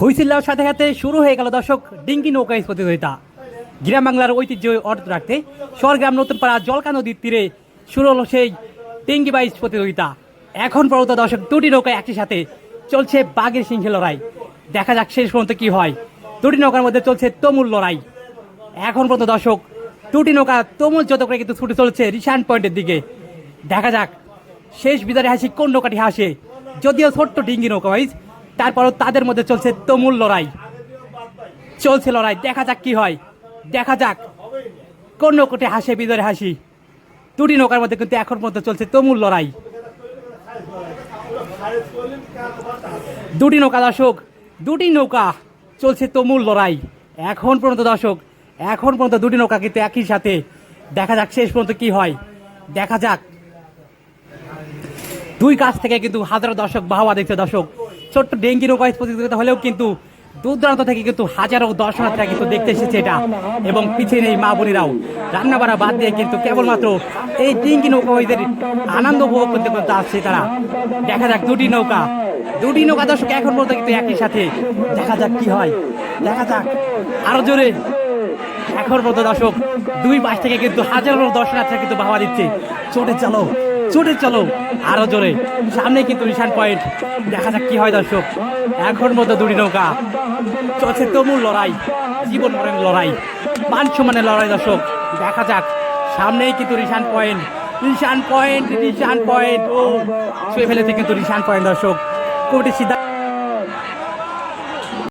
হুইসিল্লার সাথে সাথে শুরু হয়ে গেল দর্শক ডিঙ্গি নৌকা প্রতিযোগিতা। গ্রাম বাংলার ঐতিহ্য অর্থ রাখতে স্বরগ্রাম নতুনপাড়া জলকা নদীর তীরে শুরু হলো সেই ডিঙ্গি বাইস প্রতিযোগিতা। এখন পর্যন্ত দর্শক দুটি নৌকা একই সাথে চলছে বাঘের সিংহে লড়াই। দেখা যাক শেষ পর্যন্ত কি হয়। দুটি নৌকার মধ্যে চলছে তমুল লড়াই। এখন পর্যন্ত দর্শক দুটি নৌকা তমুল যত করে কিন্তু ছুটে চলছে রিশান পয়েন্টের দিকে। দেখা যাক শেষ বিদারে হাসি কোন নৌকাটি হাসে। যদিও ছোট্ট ডিঙ্গি নৌকা ওয়াইজ তারপরও তাদের মধ্যে চলছে তমুল লড়াই। চলছে লড়াই, দেখা যাক কি হয়। দেখা যাক। কোন নৌকোটে হাসে বিদারে হাসি। দুটি নৌকার মধ্যে কিন্তু এখন পর্যন্ত চলছে তমুল লড়াই। দুটি নৌকা দর্শক, দুটি নৌকা চলছে তমুল লড়াই। এখন পর্যন্ত দর্শক, এখন পর্যন্ত দুটি নৌকা কিন্তু একই সাথে। দেখা যাক শেষ পর্যন্ত কি হয়। দেখা যাক। দুই কাছ থেকে কিন্তু হাজারো দর্শক বাহবা দেখছে দর্শক। ছোট্ট ডেঙ্গি নৌকা প্রতিযোগিতা হলেও কিন্তু দূর থেকে কিন্তু হাজারো দর্শনার্থীরা কিন্তু দেখতে এসেছে এটা। এবং পিছিয়ে নেই মা বোনেরাও। রান্না বাড়া বাদ দিয়ে কিন্তু কেবলমাত্র এই ডিঙ্গি নৌকা ওইদের আনন্দ উপভোগ করতে করতে আসছে তারা। দেখা যাক দুটি নৌকা। দুটি নৌকা দর্শক এখন পর্যন্ত কিন্তু একই সাথে। দেখা যাক কি হয়। দেখা যাক। আরও জোরে। এখন পর্যন্ত দর্শক, দুই পাশ থেকে কিন্তু হাজারো দর্শনার্থীরা কিন্তু বাবা দিচ্ছে। চোটে চলো চোটে চলো। আরও জোরে। সামনে কিন্তু নিশান পয়েন্ট দেখা যাক কি হয় দর্শক। এখন মতো দুটি নৌকা। চলছে তমুল লড়াই। জীবন মরণ লড়াই। মান সমানের লড়াই দর্শক। দেখা যাক। সামনেই কিন্তু নিশান পয়েন্ট নিশান পয়েন্ট নিশান পয়েন্ট ও, ছুঁয়ে ফেলেছে কিন্তু নিশান পয়েন্ট দর্শক। কোটি সিদ্ধান্ত?